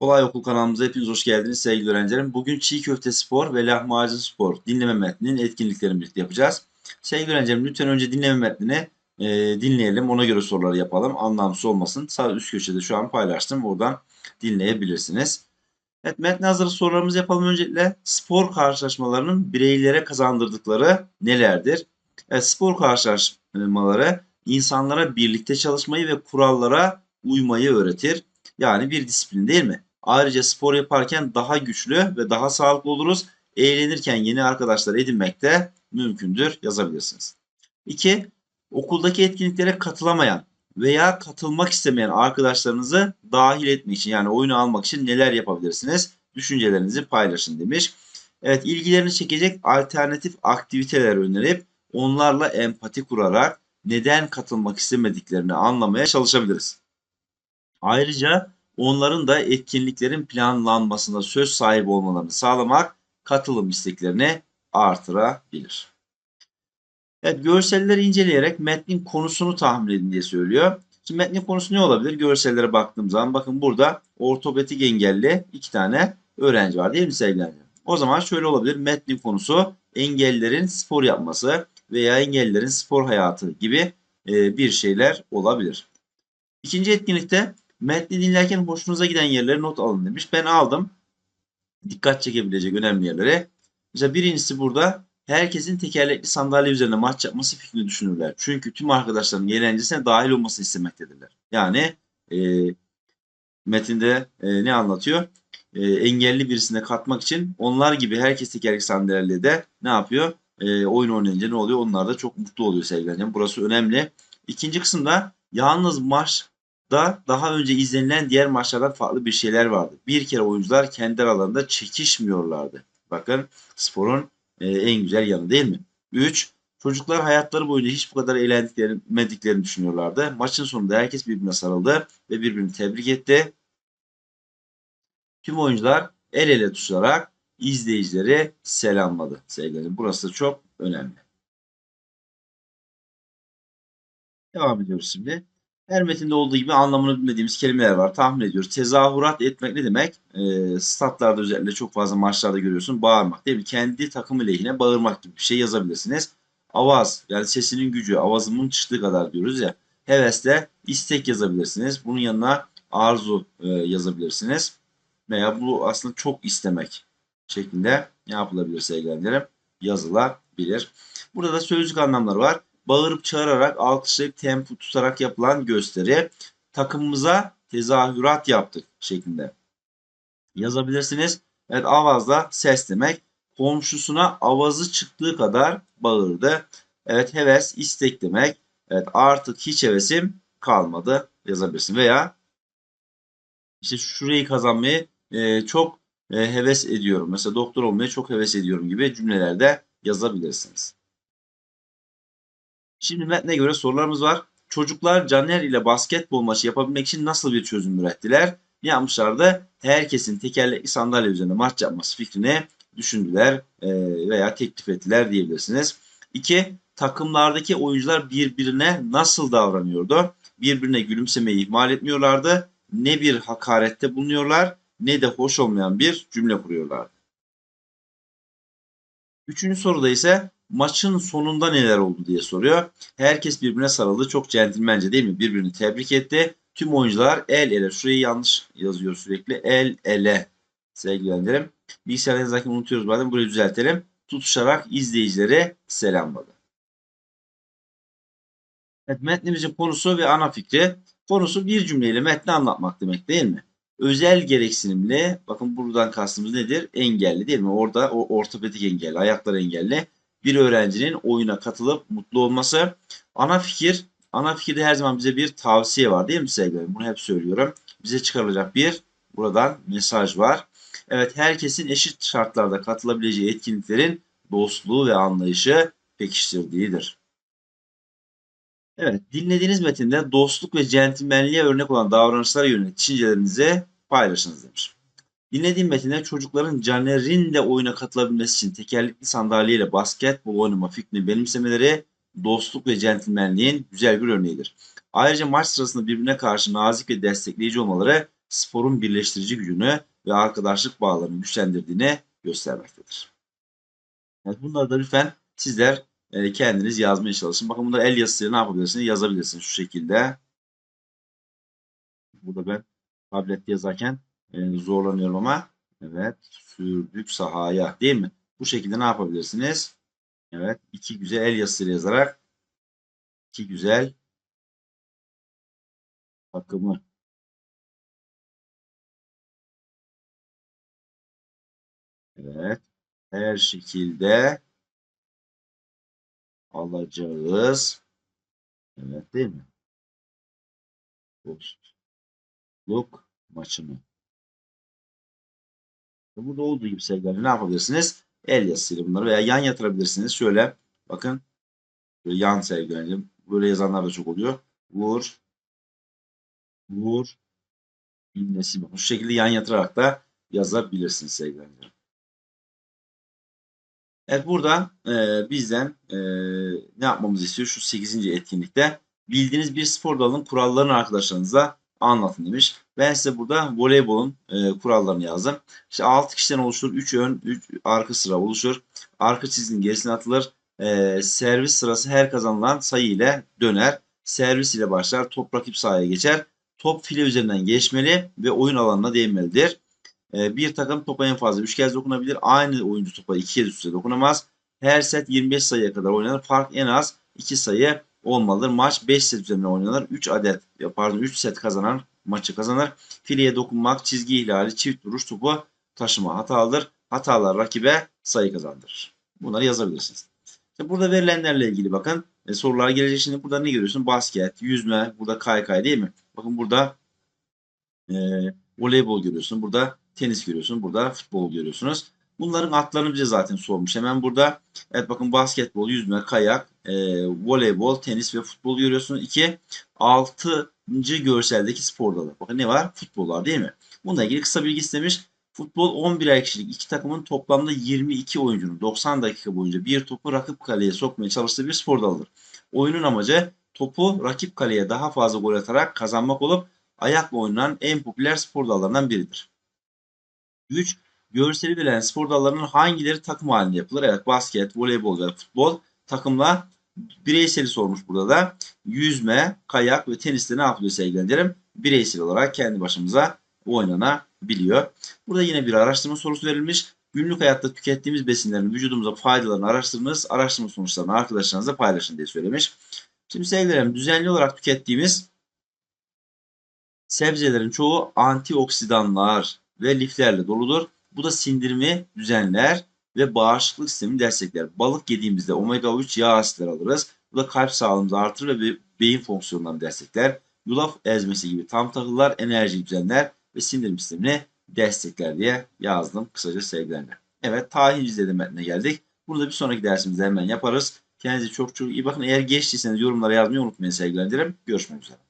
Kolay Okul kanalımıza hepiniz hoş geldiniz sevgili öğrencilerim. Bugün çiğ köfte spor ve lahmacun spor dinleme metninin etkinliklerini birlikte yapacağız. Sevgili öğrencilerim lütfen önce dinleme metnini e, dinleyelim. Ona göre soruları yapalım. Anlamsız olmasın. Sağ üst köşede şu an paylaştım. Oradan dinleyebilirsiniz. Evet metne hazır sorularımızı yapalım öncelikle. Spor karşılaşmalarının bireylere kazandırdıkları nelerdir? Evet, spor karşılaşmaları insanlara birlikte çalışmayı ve kurallara uymayı öğretir. Yani bir disiplin değil mi? Ayrıca spor yaparken daha güçlü ve daha sağlıklı oluruz. Eğlenirken yeni arkadaşlar edinmek de mümkündür yazabilirsiniz. 2. Okuldaki etkinliklere katılamayan veya katılmak istemeyen arkadaşlarınızı dahil etmek için yani oyunu almak için neler yapabilirsiniz? Düşüncelerinizi paylaşın demiş. Evet ilgilerini çekecek alternatif aktiviteler önerip onlarla empati kurarak neden katılmak istemediklerini anlamaya çalışabiliriz. Ayrıca onların da etkinliklerin planlanmasında söz sahibi olmalarını sağlamak katılım isteklerini artırabilir. Evet, görselleri inceleyerek metnin konusunu tahmin edin diye söylüyor. Şimdi metnin konusu ne olabilir? Görsellere baktığım zaman bakın burada ortopedik engelli iki tane öğrenci var değil mi sevgili? O zaman şöyle olabilir. Metnin konusu engellilerin spor yapması veya engellilerin spor hayatı gibi e, bir şeyler olabilir. İkinci etkinlikte metni dinlerken hoşunuza giden yerleri not alın demiş. Ben aldım. Dikkat çekebilecek önemli yerlere. Mesela birincisi burada herkesin tekerlekli sandalye üzerine maç yapması fikrini düşünürler. Çünkü tüm arkadaşların eğlencesine dahil olmasını istemektedirler. Yani e, metinde e, ne anlatıyor? E, engelli birisine katmak için onlar gibi herkes tekerlekli sandalyede ne yapıyor? E, oyun oynayınca ne oluyor? Onlar da çok mutlu oluyor sevgilerim. Burası önemli. İkinci kısımda yalnız maçta daha önce izlenilen diğer maçlardan farklı bir şeyler vardı. Bir kere oyuncular kendi aralarında çekişmiyorlardı. Bakın sporun e, en güzel yanı değil mi? 3. Çocuklar hayatları boyunca hiç bu kadar eğlendiklerini düşünüyorlardı. Maçın sonunda herkes birbirine sarıldı ve birbirini tebrik etti. Tüm oyuncular el ele tutuşarak izleyicileri selamladı sevgilerim. Burası çok önemli. Devam ediyoruz şimdi. Her metinde olduğu gibi anlamını bilmediğimiz kelimeler var. Tahmin ediyoruz. Tezahürat etmek ne demek? E, statlarda özellikle çok fazla maçlarda görüyorsun. Bağırmak değil mi? Kendi takımı lehine bağırmak gibi bir şey yazabilirsiniz. Avaz yani sesinin gücü, avazımın çıktığı kadar diyoruz ya. Hevesle istek yazabilirsiniz. Bunun yanına arzu e, yazabilirsiniz. Veya bu aslında çok istemek şeklinde ne yapılabilir sevgilerim? Yazılabilir. Burada da sözlük anlamları var bağırıp çağırarak, alkışlayıp tempo tutarak yapılan gösteri. Takımımıza tezahürat yaptık şeklinde yazabilirsiniz. Evet avazda ses demek. Komşusuna avazı çıktığı kadar bağırdı. Evet heves istek demek. Evet artık hiç hevesim kalmadı yazabilirsin. Veya işte şurayı kazanmayı e, çok e, heves ediyorum. Mesela doktor olmayı çok heves ediyorum gibi cümlelerde yazabilirsiniz. Şimdi metne göre sorularımız var. Çocuklar Caner ile basketbol maçı yapabilmek için nasıl bir çözüm ürettiler? Ne yapmışlardı? Herkesin tekerlekli sandalye üzerinde maç yapması fikrini düşündüler e, veya teklif ettiler diyebilirsiniz. 2. Takımlardaki oyuncular birbirine nasıl davranıyordu? Birbirine gülümsemeyi ihmal etmiyorlardı. Ne bir hakarette bulunuyorlar ne de hoş olmayan bir cümle kuruyorlardı. Üçüncü soruda ise maçın sonunda neler oldu diye soruyor. Herkes birbirine sarıldı. Çok centilmence değil mi? Birbirini tebrik etti. Tüm oyuncular el ele. Şurayı yanlış yazıyor sürekli. El ele. Sevgilendirim. Bilgisayar yazarken unutuyoruz bazen. Burayı düzeltelim. Tutuşarak izleyicileri selamladı. Evet, metnimizin konusu ve ana fikri. Konusu bir cümleyle metni anlatmak demek değil mi? Özel gereksinimli, bakın buradan kastımız nedir? Engelli değil mi? Orada o ortopedik engelli, ayaklar engelli bir öğrencinin oyuna katılıp mutlu olması. Ana fikir, ana fikirde her zaman bize bir tavsiye var değil mi sevgilerim? Bunu hep söylüyorum. Bize çıkarılacak bir buradan mesaj var. Evet herkesin eşit şartlarda katılabileceği etkinliklerin dostluğu ve anlayışı pekiştirdiğidir. Evet dinlediğiniz metinde dostluk ve centilmenliğe örnek olan davranışlara yönelik düşüncelerinizi paylaşınız demiş. Dinlediğim metinde çocukların Caner'in de oyuna katılabilmesi için tekerlekli sandalyeyle basketbol oynama fikrini benimsemeleri dostluk ve centilmenliğin güzel bir örneğidir. Ayrıca maç sırasında birbirine karşı nazik ve destekleyici olmaları sporun birleştirici gücünü ve arkadaşlık bağlarını güçlendirdiğini göstermektedir. Evet, bunları da lütfen sizler e, kendiniz yazmaya çalışın. Bakın bunları el yazısıyla ne yapabilirsiniz? Yazabilirsiniz şu şekilde. Burada ben tablette yazarken e, zorlanıyorum ama evet sürdük sahaya değil mi? Bu şekilde ne yapabilirsiniz? Evet iki güzel el yazısıyla yazarak iki güzel takımı Evet. Her şekilde alacağız. Evet değil mi? Dostluk maçını. Burada olduğu gibi sevgiler ne yapabilirsiniz? El yazısıyla bunları veya yan yatırabilirsiniz. Şöyle bakın. Böyle yan sevgilerim. Böyle yazanlar da çok oluyor. Vur. Vur. İnnesi. Bu şekilde yan yatırarak da yazabilirsiniz sevgilerim. Evet burada e, bizden e, ne yapmamızı istiyor şu 8. etkinlikte? Bildiğiniz bir spor dalının kurallarını arkadaşlarınızla anlatın demiş. Ben size burada voleybolun e, kurallarını yazdım. İşte 6 kişiden oluşur. 3 ön, 3 arka sıra oluşur. Arka çizginin gerisine atılır. E, servis sırası her kazanılan sayı ile döner. Servis ile başlar. Top rakip sahaya geçer. Top file üzerinden geçmeli ve oyun alanına değmelidir. Ee, bir takım topa en fazla 3 kez dokunabilir. Aynı oyuncu topa 2 kez üstte dokunamaz. Her set 25 sayıya kadar oynanır. Fark en az 2 sayı olmalıdır. Maç 5 set üzerine oynanır. 3 adet pardon 3 set kazanan maçı kazanır. Fileye dokunmak, çizgi ihlali, çift duruş topu taşıma hatalıdır. Hatalar rakibe sayı kazandırır. Bunları yazabilirsiniz. İşte burada verilenlerle ilgili bakın. E, sorular gelecek şimdi. Burada ne görüyorsun? Basket, yüzme, burada kaykay değil mi? Bakın burada e, voleybol görüyorsun. Burada tenis görüyorsun. Burada futbol görüyorsunuz. Bunların adlarını bize zaten sormuş. Hemen burada evet bakın basketbol, yüzme, kayak, e, voleybol, tenis ve futbol görüyorsunuz. İki, altıncı görseldeki spor dalı. Bakın ne var? Futbol var değil mi? Bununla ilgili kısa bilgi istemiş. Futbol 11 kişilik iki takımın toplamda 22 oyuncunun 90 dakika boyunca bir topu rakip kaleye sokmaya çalıştığı bir spor dalıdır. Oyunun amacı topu rakip kaleye daha fazla gol atarak kazanmak olup ayakla oynanan en popüler spor dallarından biridir. 3. Görseli verilen spor dallarının hangileri takım halinde yapılır? Evet basket, voleybol ve futbol takımla bireyseli sormuş burada da. Yüzme, kayak ve teniste ne yapılıyor sevgili Bireysel olarak kendi başımıza oynanabiliyor. Burada yine bir araştırma sorusu verilmiş. Günlük hayatta tükettiğimiz besinlerin vücudumuza faydalarını araştırınız. Araştırma sonuçlarını arkadaşlarınızla paylaşın diye söylemiş. Şimdi sevgilerim düzenli olarak tükettiğimiz sebzelerin çoğu antioksidanlar ve liflerle doludur. Bu da sindirimi düzenler ve bağışıklık sistemini destekler. Balık yediğimizde omega 3 yağ asitleri alırız. Bu da kalp sağlığımızı artırır ve beyin fonksiyonlarını destekler. Yulaf ezmesi gibi tam tahıllar enerjiyi düzenler ve sindirim sistemini destekler diye yazdım kısaca sevgilerle. Evet tahin izledi metnine geldik. Bunu da bir sonraki dersimizde hemen yaparız. Kendinize çok çok iyi bakın. Eğer geçtiyseniz yorumlara yazmayı unutmayın sevgilerim. Görüşmek üzere.